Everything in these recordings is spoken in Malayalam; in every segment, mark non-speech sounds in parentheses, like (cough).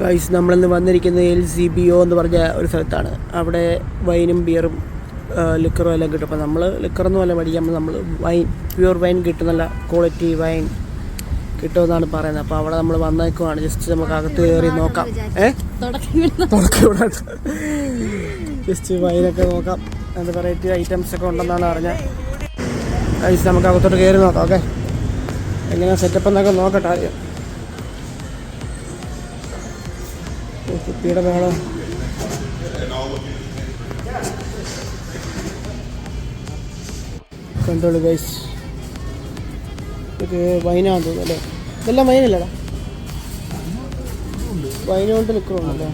ഗൈസ് നമ്മളിന്ന് വന്നിരിക്കുന്നത് എൽ സി ബി ഒ എന്ന് പറഞ്ഞ ഒരു സ്ഥലത്താണ്. അവിടെ വൈനും ബിയറും ലിക്കറും എല്ലാം കിട്ടും. അപ്പോൾ നമ്മൾ ലിക്കറൊന്നും അല്ല മേടിക്കാൻ നമ്മൾ വൈൻ പ്യുവർ വൈൻ കിട്ടും. നല്ല ക്വാളിറ്റി വൈൻ കിട്ടുമെന്നാണ് പറയുന്നത്. അപ്പോൾ അവിടെ നമ്മൾ വന്നേക്കുവാണ്. ജസ്റ്റ് നമുക്ക് അകത്ത് കയറി നോക്കാം. ഏ? തുടക്കം ജസ്റ്റ് വൈനൊക്കെ നോക്കാം. അത് വെറൈറ്റി ഐറ്റംസ് ഒക്കെ ഉണ്ടെന്നാണ് അറിഞ്ഞത്. ഗൈസ് നമുക്ക് അകത്തോട്ട് കയറി നോക്കാം ഓക്കെ എങ്ങനെയാണ് സെറ്റപ്പ് എന്നൊക്കെ നോക്കട്ടെ ആദ്യം. കുപ്പിയുടെ ബഹളം. കണ്ടോളൂ ഗൈസ് ഇത് വൈനാന്ന് തോന്നുന്നു അല്ലേ? ഇതെല്ലാം വൈനല്ലടാ വൈന കൊണ്ട് നിൽക്കണമല്ലേ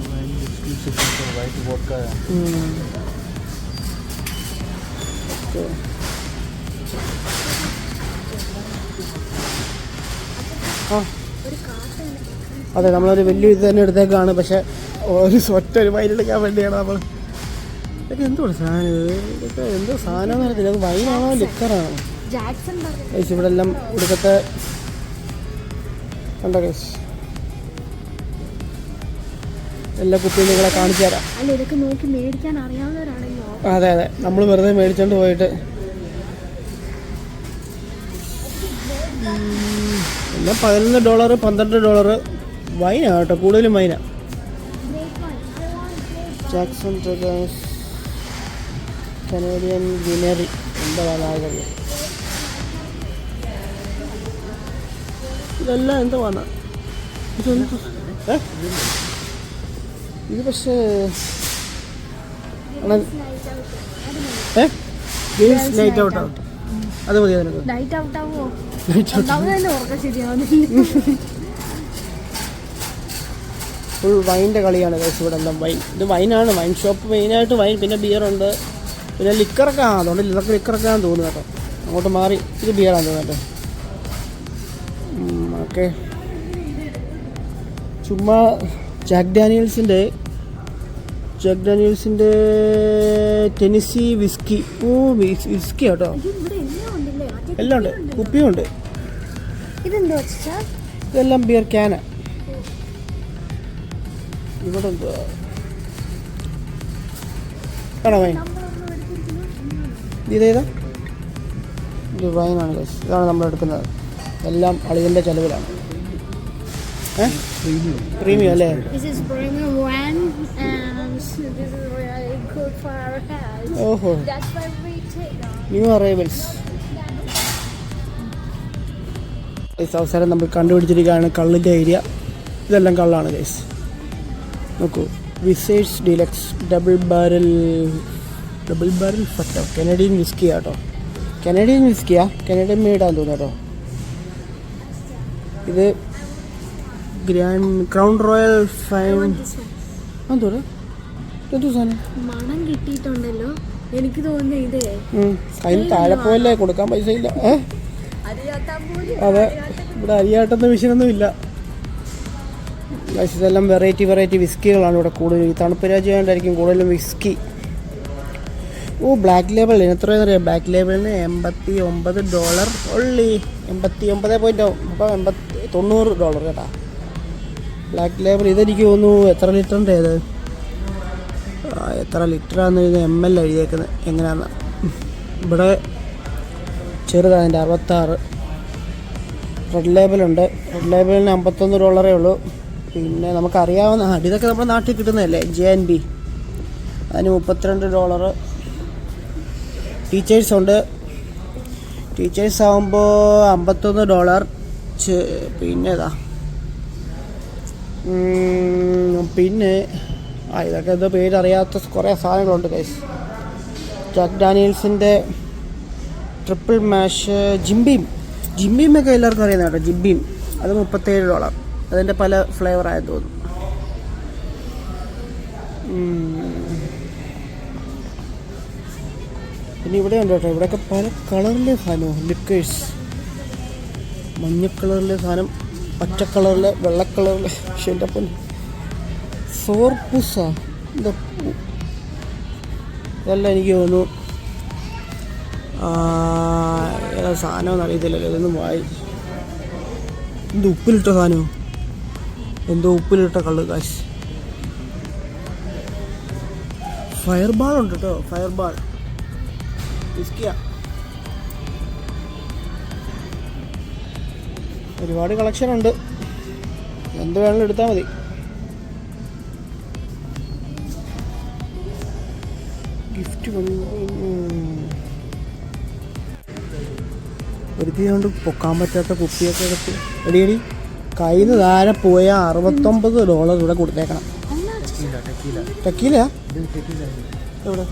ആ. അതെ നമ്മളൊരു വലിയ ഇത് തന്നെ എടുത്തേക്കാണ്. പക്ഷെ ഒരു സ്വറ്റ ഒരു വയലെടുക്കാൻ വേണ്ടിയാണ് നമ്മൾ. ഇതൊക്കെ എന്തോ സാധനം ഇത്? ഇതൊക്കെ എന്തോ സാധനം അറിയത്തില്ല. അത് വൈനാണോ ലിക്കറാണോ? പറഞ്ഞു ഇവിടെ എല്ലാം ഇടുക്കത്തെ കണ്ടോ കേസ് എല്ലാ കുപ്പിയും നിങ്ങളെ കാണിച്ചു തരാം. അതെ അതെ. നമ്മൾ വെറുതെ മേടിച്ചോണ്ട് പോയിട്ട്. എല്ലാം പതിനൊന്ന് ഡോളർ പന്ത്രണ്ട് ഡോളർ വൈനാണ് കേട്ടോ കൂടുതലും വൈന. ജാക്സൺ ട്രഗേഴ്സ് കനേഡിയൻ വിനറി എന്താ നായകര് ഇതെല്ലാം എന്താ വന്ന? ഇതെന്ത്? ഇത് പക്ഷേ ഏ? ഗെയിംസ് നൈറ്റ് ഔട്ട് ഔട്ട് അത് മതി അതിനൊക്കെ നൈറ്റ് ഔട്ട് ആവുമോ നൈറ്റ് ഔട്ട് ശരിയാവുന്നില്ല. ഫുൾ വൈന്റെ കളിയാണ് ഗൈസ് ഇവിടെ എല്ലാം വൈൻ ഇത് വൈനാണ് വൈൻ ഷോപ്പ് മെയിനായിട്ട് വൈൻ പിന്നെ ബിയറുണ്ട് പിന്നെ ലിക്കറൊക്കെ ആ അതുകൊണ്ട് ഇതൊക്കെ ലിക്കറൊക്കെ ആണെന്ന് തോന്നുന്നു കേട്ടോ. അങ്ങോട്ട് മാറി ഇത് ബിയറാണ് തോന്നുന്നു കേട്ടോ. ഓക്കെ ചുമ്മാ ജാക്ക് ഡാനിയൽസിന്റെ ജാക്ക് ഡാനിയൽസിന്റെ ടെനിസി വിസ്കി ഓ വിസ്കി കേട്ടോ. എല്ലാം ഉണ്ട്. കുപ്പിയും ഉണ്ട്. ഇതെല്ലാം ബിയർ ക്യാന ഇവിടെ എന്താ കാണോ വൈൻ ഇതേതാ ഇത് വൈനാണ് guys. ഇതാണ് നമ്മൾ എടുക്കുന്നത് എല്ലാം അളിയന്റെ ചെലവിലാണ്. പ്രീമിയം അല്ലേ. ഓഹോ. ന്യൂ അറൈവൽസ് ഗൈസ് അവസരം നമ്മൾ കണ്ടുപിടിച്ചിരിക്കുകയാണ് കള്ളിന്റെ ഏരിയ ഇതെല്ലാം കള്ളാണ് ഗൈസ് നോക്കൂ. Wiser's deluxe double barrel double barrel ഫട്ടോ. Canadian whisky ആട്ടോ കനഡിയൻ വിസ്കിയാ? കനഡിയൻ മെയ്ഡാന്ന് തോന്നുന്നു കേട്ടോ. ഇത് ഗ്രാൻഡ് ക്രൗൺ റോയൽ ഫൈൻ ആ മണം കിട്ടിയിട്ടുണ്ടല്ലോ. എനിക്ക് തോന്നുന്നു ഇതേ. അതിന് താഴെ പോയല്ലേ? കൊടുക്കാൻ പൈസ ഇല്ല അതെ. ഇവിടെ അരിയാട്ടൊന്നും മെഷീനൊന്നും ഇല്ല Guys, ഇതെല്ലാം വെറൈറ്റി വെറൈറ്റി വിസ്കികളാണ് ഇവിടെ കൂടുതൽ ഈ തണുപ്പ് രാജ്യമായിട്ടായിരിക്കും കൂടുതലും വിസ്കി ഓ ബ്ലാക്ക് ലേബിൾ എത്രയെന്ന് അറിയാം ബ്ലാക്ക് ലേബിളിന് എൺപത്തി ഒമ്പത് ഡോളർ ഉള്ളി എൺപത്തി ഒമ്പത് പോയിന്റ് അപ്പോൾ എൺപത്തി തൊണ്ണൂറ് ഡോളർ കേട്ടാ. ബ്ലാക്ക് ലേബിൾ ഇതെനിക്ക് തോന്നുന്നു എത്ര ലിറ്ററിന്റെ ആ, എത്ര ലിറ്ററാന്ന് ഇത് എം എൽ എഴുതിയേക്കുന്നത് എങ്ങനെയാന്ന് ഇവിടെ ചെറുതാണ് അതിന്റെ അറുപത്താറ്. റെഡ് ലേബിളുണ്ട് റെഡ് ലേബിളിന് അമ്പത്തൊന്ന് ഡോളറേ ഉള്ളൂ. പിന്നെ നമുക്കറിയാവുന്ന ഇതൊക്കെ നമ്മുടെ നാട്ടിൽ കിട്ടുന്നതല്ലേ? ജെ എൻ ബി അതിന് മുപ്പത്തിരണ്ട് ഡോളർ ടീച്ചേഴ്സ് ഉണ്ട്. ടീച്ചേഴ്സ് ആകുമ്പോൾ അമ്പത്തൊന്ന് ഡോളർ പിന്നെ ഇതാ. പിന്നെ ആ ഇതൊക്കെ എന്തോ പേരറിയാത്ത കുറേ സാധനങ്ങളുണ്ട് കൈസ് ജാക്ക് ഡാനിയൽസിന്റെ ട്രിപ്പിൾ മാഷ് ജിംബീം ജിംബീമൊക്കെ എല്ലാവർക്കും അറിയുന്ന കേട്ടോ ജിംബീം അത് മുപ്പത്തേഴ് ഡോളർ അതിന്റെ പല ഫ്ലേവർ തോന്നും. പിന്നെ ഇവിടെ ഉണ്ട് കേട്ടോ. ഇവിടെയൊക്കെ പല കളറിലെ സാധനമാണ് ലിക്കേഴ്സ് മഞ്ഞ കളറിലെ സാധനം പച്ച കളറിലെ വെള്ള കളറിലെ പക്ഷെ എന്റെ അപ്പം സോർപ്പുസ. എന്താ ഇതെല്ലാം എനിക്ക് തോന്നുന്നു ഏതാ സാധനം അറിയത്തില്ലല്ലോ ഇതൊന്നും വായി. എന്ത് ഉപ്പിലിട്ട സാധനമോ? എന്തോ ഉപ്പിലിട്ട കള്ള് കാശ് ഫയർ ബാൾ ഉണ്ട് കേട്ടോ ഫയർ ബാൾ ഒരുപാട് കളക്ഷൻ ഉണ്ട്. എന്ത് വേണമെങ്കിലും എടുത്താൽ മതി. ഗിഫ്റ്റ് ഒരുത്തി കൊണ്ട് പൊക്കാൻ പറ്റാത്ത കുപ്പിയൊക്കെ എടുത്ത്. എടിയടി കയ്യിൽ നിന്ന് താഴെ പോയ അറുപത്തൊമ്പത് ഡോളർ ഇവിടെ കൊടുത്തേക്കണം. ടെക്കീല എവിടെ?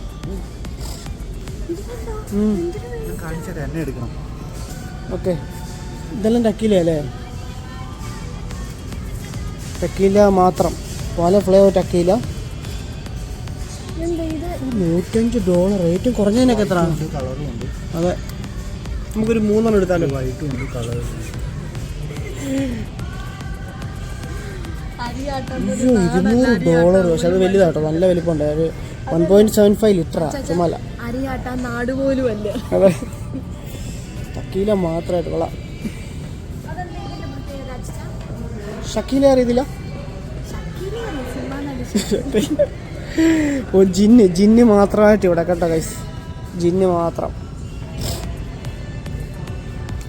ഓക്കെ ഇതെല്ലാം ടെക്കീല അല്ലേ? ടക്കീല മാത്രം. പല ഫ്ലേവർ ടക്കീല നൂറ്റഞ്ച് ഡോളർ ഏറ്റവും കുറഞ്ഞതിനൊക്കെ എത്ര? ഉണ്ട് കളറും ഉണ്ട്. അതെ. നമുക്കൊരു മൂന്നെണ്ണം എടുത്താലോ? വൈറ്റും ഉണ്ട് കളറും അയ്യോ ഇരുന്നൂറ് ഡോളർ പക്ഷെ അത് വലുതാട്ടോ. നല്ല വലിപ്പമുണ്ട്. ഒരു വൺ പോയിന്റ് സെവൻ ഫൈവ് ലിറ്ററാ. ചുമല അരിയാട്ടാ നാട് പോലും അല്ല. അതെ. ടക്കീല മാത്രമായിട്ട് കൊള്ളാം. ഷക്കീല അറിയത്തില്ല? (laughs) ഓ ജിന്ന്. ജിന്ന് മാത്രമായിട്ട് ഇവിടെ കേട്ടോ കൈസ് ജിന്ന് മാത്രം.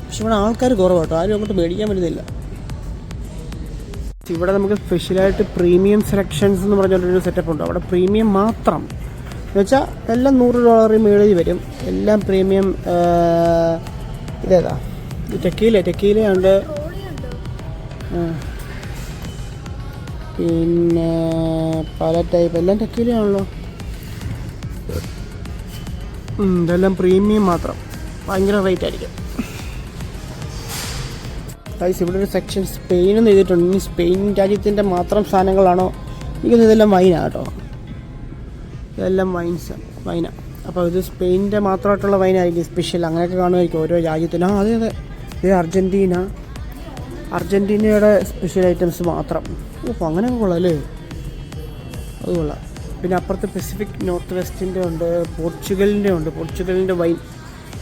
പക്ഷെ ഇവിടെ ആൾക്കാർ കുറവാട്ടോ. ആരും അങ്ങോട്ട് മേടിക്കാൻ വരുന്നില്ല ഇവിടെ നമുക്ക് സ്പെഷ്യലായിട്ട് പ്രീമിയം സെലക്ഷൻസ് എന്ന് പറഞ്ഞൊരു സെറ്റപ്പ് ഉണ്ട്. അവിടെ പ്രീമിയം മാത്രം. എന്ന് വെച്ചാൽ എല്ലാം നൂറ് ഡോളറിൽ മേളിൽ വരും. എല്ലാം പ്രീമിയം ഇതേതാ? ടെക്കീല ടെക്കീലയുണ്ട്. പിന്നെ പല ടൈപ്പ് എല്ലാം ടെക്കീലയാണല്ലോ ഇതെല്ലാം പ്രീമിയം മാത്രം. ഭയങ്കര റേറ്റ് ആയിരിക്കും. ഗൈസ് ഇവിടെ ഒരു സെക്ഷൻ സ്പെയിൻ എന്ന് എഴുതിയിട്ടുണ്ട് ഇനി സ്പെയിൻ രാജ്യത്തിന്റെ മാത്രം സാധനങ്ങളാണോ? എനിക്കൊന്നും ഇതെല്ലാം വൈനാണ് കേട്ടോ. ഇതെല്ലാം വൈൻസ് വൈന അപ്പോൾ ഇത് സ്പെയിനിന്റെ മാത്രമായിട്ടുള്ള വൈനായിരിക്കും സ്പെഷ്യൽ അങ്ങനെയൊക്കെ കാണുമായിരിക്കും ഓരോ രാജ്യത്തിനും ആ അതെ അതെ. ഇത് അർജന്റീന അർജന്റീനയുടെ സ്പെഷ്യൽ ഐറ്റംസ് മാത്രം. ഓ അങ്ങനെയൊക്കെ കൊള്ളാം അല്ലേ? അത് കൊള്ളാം. പിന്നെ അപ്പുറത്ത് പെസിഫിക് നോർത്ത് വെസ്റ്റിന്റെ ഉണ്ട് പോർച്ചുഗലിന്റെ ഉണ്ട്. പോർച്ചുഗലിന്റെ വൈൻ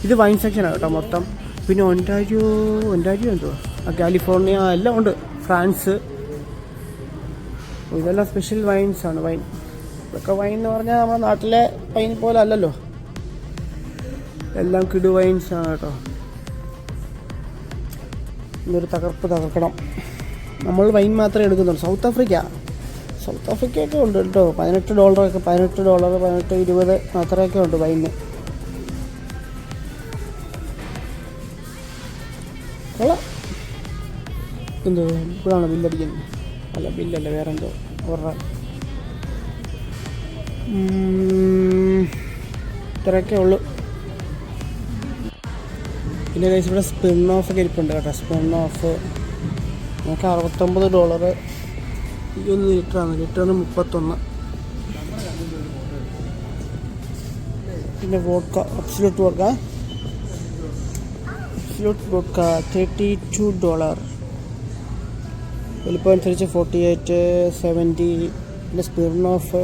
ഇത് വൈൻ സെക്ഷനാണ് കേട്ടോ മൊത്തം. പിന്നെ ഒന്റാരിയോ ഒന്റാരിയോ എന്തുവാ? കാലിഫോർണിയ എല്ലാം ഉണ്ട്. ഫ്രാൻസ്. ഇതെല്ലാം സ്പെഷ്യൽ വൈൻസ് ആണ് വൈൻ ഇതൊക്കെ വൈൻ എന്ന് പറഞ്ഞാൽ നമ്മുടെ നാട്ടിലെ വൈൻ പോലെ അല്ലല്ലോ. എല്ലാം കിടു വൈൻസ് ആണ് കേട്ടോ. ഇന്നൊരു തകർപ്പ് തകർക്കണം. നമ്മൾ വൈൻ മാത്രമേ എടുക്കുന്നുള്ളൂ. South Africa. സൗത്ത് ആഫ്രിക്കയൊക്കെ ഉണ്ട് കേട്ടോ. പതിനെട്ട് ഡോളറൊക്കെ പതിനെട്ട് ഡോളർ പതിനെട്ട് ഇരുപത് അത്രയൊക്കെ ഉണ്ട് വൈന് എന്തോ ഇപ്പോഴാണ് ബില്ലടിക്കുന്നത്. അല്ല ബില്ലല്ല വേറെ എന്തോ ഉം, ഇത്രയൊക്കെ ഉള്ളു. പിന്നെ കഴിച്ച ഇവിടെ സ്പിൻ ഓഫ് ഒക്കെ ഇരിപ്പുണ്ട് കേട്ടോ. സ്പിൻ ഓഫ് നമുക്ക് അറുപത്തൊമ്പത് ഡോളർ ഇരുപത് ലിറ്ററാണ് ലിറ്ററിന് മുപ്പത്തൊന്ന്. പിന്നെ vodka absolute vodka absolute vodka thirty two dollar വലിപ്പം അനുസരിച്ച് ഫോർട്ടി എയ്റ്റ് സെവന്റി പിന്നെ സ്പിൻ ഓഫ്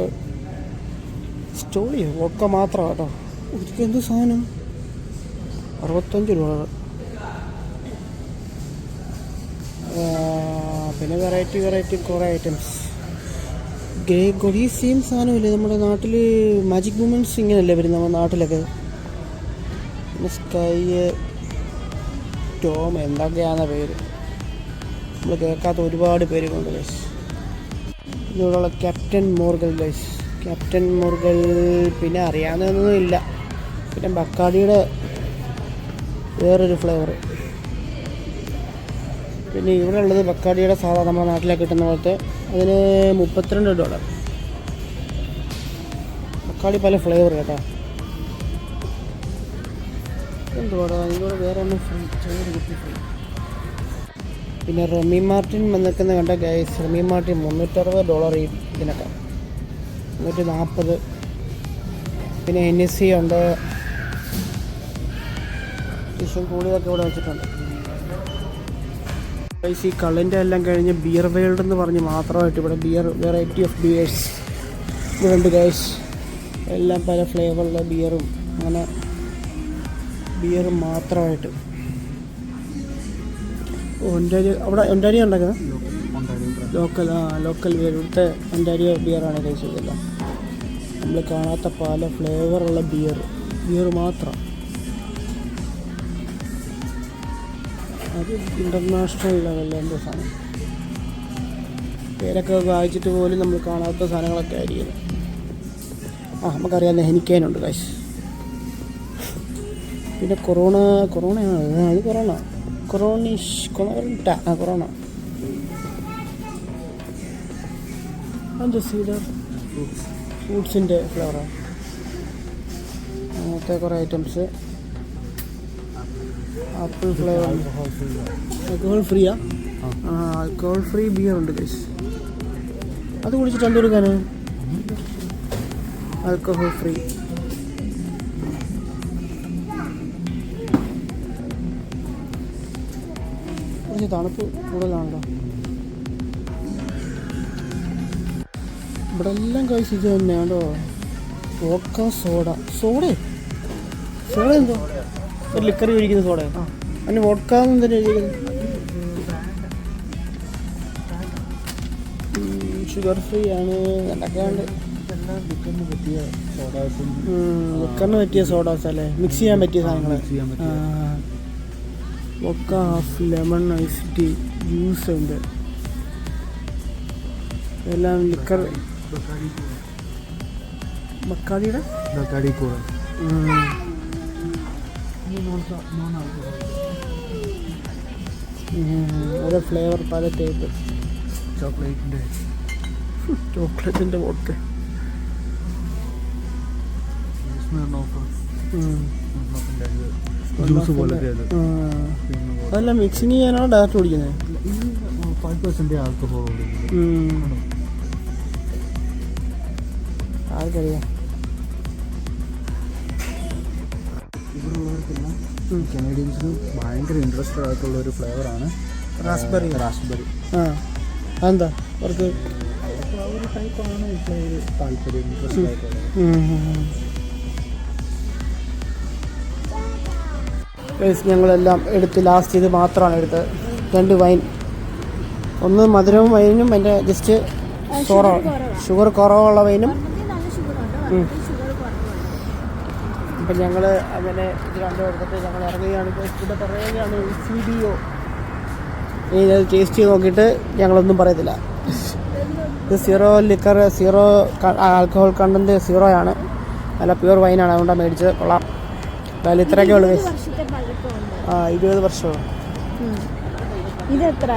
സ്റ്റോറി ഒക്കെ മാത്രം കേട്ടോ. ഇതൊക്കെ എന്ത് സാധനം? അറുപത്തഞ്ച് രൂപ. പിന്നെ വെറൈറ്റി വെറൈറ്റി കുറേ ഐറ്റംസ് ഗ്രേ കൊടി സെയിം സാധനമില്ലേ നമ്മുടെ നാട്ടിൽ മാജിക് മൂമെന്റ്സ് ഇങ്ങനെയല്ലേ വരുന്നത് നമ്മുടെ നാട്ടിലൊക്കെ? പിന്നെ സ്കൈ ടോം എന്തൊക്കെയാണ് പേര്? നമ്മൾ കേൾക്കാത്ത ഒരുപാട് പേരുകളുണ്ട് guys ഇതോടുള്ള captain Morgan guys captain Morgan പിന്നെ അറിയാവുന്നതൊന്നും ഇല്ല. പിന്നെ ബക്കാടിയുടെ വേറൊരു ഫ്ലേവർ പിന്നെ ഇവിടെ ഉള്ളത് ബക്കാടിയുടെ സാധാ നമ്മുടെ നാട്ടിലേക്ക് കിട്ടുന്ന പോലത്തെ അതിന് മുപ്പത്തിരണ്ട് ഡോളർ ബക്കാടി പല ഫ്ലേവർ കേട്ടോ. എന്തുവാടാ? ഇതിലൂടെ വേറെ ഒന്നും ഫ്രീ കുപ്പി ഫ്രീ പിന്നെ റെമി മാർട്ടിൻ വന്നിരിക്കുന്ന കണ്ട ഗൈസ് റെമി മാർട്ടിൻ മുന്നൂറ്ററുപത് ഡോളർ ഈ ഇതിനൊക്കെ. മുന്നൂറ്റി നാൽപ്പത് പിന്നെ എൻ എസ് സി ഉണ്ട്. അത്യാവശ്യം കൂടിയതൊക്കെ ഇവിടെ വെച്ചിട്ടുണ്ട്. ഗൈസ് ഈ കള്ളിന്റെ എല്ലാം കഴിഞ്ഞ് ബിയർ വേൾഡ് എന്ന് പറഞ്ഞ് മാത്രമായിട്ട് ഇവിടെ ബിയർ വെറൈറ്റി ഓഫ് ബിയേഴ്സ് ഇവിടെയുണ്ട് ഗൈസ് എല്ലാം പല ഫ്ലേവറിലെ ബിയറും അങ്ങനെ ബിയർ മാത്രമായിട്ട്. അവിടെ ഒന്റാരി ഉണ്ടാക്കുന്നത് ലോക്കൽ ആ ലോക്കൽ ബിയർ ഇവിടുത്തെ ഒന്റാരിയോ ബിയറാണ് കഴിച്ചത് ഇതെല്ലാം നമ്മൾ കാണാത്ത പല ഫ്ലേവറുള്ള ബിയർ ബിയർ മാത്രം. അത് ഇന്റർനാഷണൽ ലെവലിലെ എന്തോ സാധനം. പേരൊക്കെ വായിച്ചിട്ട് പോലും നമ്മൾ കാണാത്ത സാധനങ്ങളൊക്കെ ആയിരിക്കും. ആ നമുക്കറിയാം ഹെനിക്കേനുണ്ട് കാശ് പിന്നെ കൊറോണ കൊറോണയാണ്? അത് ഇത് കൊറോണ കൊറോണിഷ് കൊറോണ ആ കൊറോണ എന്താ സീഡർ ഫ്രൂട്ട്സിന്റെ ഫ്ലേവറാണ് അങ്ങനത്തെ കുറേ ഐറ്റംസ് ആപ്പിൾ ഫ്ലേവർ ആൽക്കഹോൾ ഫ്രീയാ ആ ആൽക്കഹോൾ ഫ്രീ ബിയർ ഉണ്ട് ഗൈസ് അത് കുടിച്ചിട്ട് എന്ത് കൊടുക്കാന് ആൽക്കഹോൾ ഫ്രീ കുറച്ച് തണുപ്പ് കൂടുതലാണല്ലോ. ഇവിടെ എല്ലാം കഴിച്ച് ഇത് തന്നെയാണോ വോക്ക സോഡ സോഡ സോഡ എന്തോ? ഒരു ലിക്കറി ഒഴിക്കുന്ന സോഡ അതിന് വോഡ്ക എന്തിനാ ഒഴിക്കുന്നത്? ഷുഗർ ഫ്രീ ആണ് എന്തൊക്കെയുണ്ട് ലിക്കറിന് പറ്റിയ സോഡാസ് അല്ലേ? മിക്സ് ചെയ്യാൻ പറ്റിയ സാധനങ്ങൾ മിക്സ് ചെയ്യാൻ പറ്റിയ. Vodka half lemon ice tea juice ഉണ്ട് എല്ലാം ലിക്കർ കൂടെ. ഉം. ഓരോ ഫ്ലേവർ പല ടൈപ്പ് ചോക്ലേറ്റിന്റെ ചോക്ലേറ്റിന്റെ വോട്ട് ജ്യൂസ് പോലത്തെ അതല്ല മിക്സിങ് ചെയ്യാനാണ് ഡയറക്റ്റ് കുടിക്കുന്നത് ഫൈവ് പെർസെന്റ് ആൽക്കഹോൾ ആർക്കറിയാം ഇവിടെ ഉള്ളവർക്കെല്ലാം കനേഡിയൻസിന് ഭയങ്കര ഇൻട്രസ്റ്റഡ് ആയിട്ടുള്ള ഒരു ഫ്ലേവറാണ് റാസ്ബെറി റാസ്ബെറി ആ എന്താ അവർക്ക് അവർക്ക് ആ ഒരു ടൈപ്പാണ് ഫ്ലേവർ താല്പര്യം ഇൻട്രസ്റ്റ് ആയിട്ടുള്ളത് ഞങ്ങളെല്ലാം എടുത്ത് ലാസ്റ്റ് ഇത് മാത്രമാണ് എടുത്തത്. രണ്ട് വൈൻ ഒന്ന് മധുരവും വൈനും എന്റെ ജസ്റ്റ് കുറവ് ഷുഗർ കുറവുള്ള വൈനും അപ്പം ഞങ്ങൾ അങ്ങനെ ഇത് രണ്ടും എടുത്തിട്ട് ഞങ്ങൾ ഇറങ്ങുകയാണ്. ഇവിടെ പറയുകയാണ് സി ഡി ഒ ഇത് ടേസ്റ്റ് ചെയ്ത് നോക്കിയിട്ട് ഞങ്ങളൊന്നും പറയത്തില്ല. ഇത് zero liquor zero alcohol content zero ആണ്. നല്ല പ്യുവർ വൈനാണ് അതുകൊണ്ടാണ് മേടിച്ചത്. കൊള്ളാം. എന്തായാലും ഇത്രയൊക്കെ ഉള്ളൂ ആ ഇരുപത് വർഷമോ? ഇത് എത്ര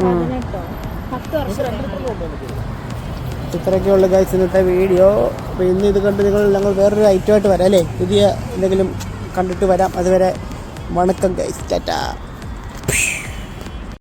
പതിനെട്ടോ? പത്ത് വർഷം. ഇത്രയൊക്കെ ഉള്ളു ഗൈസ് ഇന്നത്തെ വീഡിയോ അപ്പോൾ ഇന്ന് ഇത് കണ്ട് നിങ്ങൾ ഞങ്ങൾ വേറൊരു ഐറ്റമായിട്ട് വരാം അല്ലേ? പുതിയ എന്തെങ്കിലും കണ്ടിട്ട് വരാം. അതുവരെ വണക്കം ഗൈസ് ടാറ്റാ.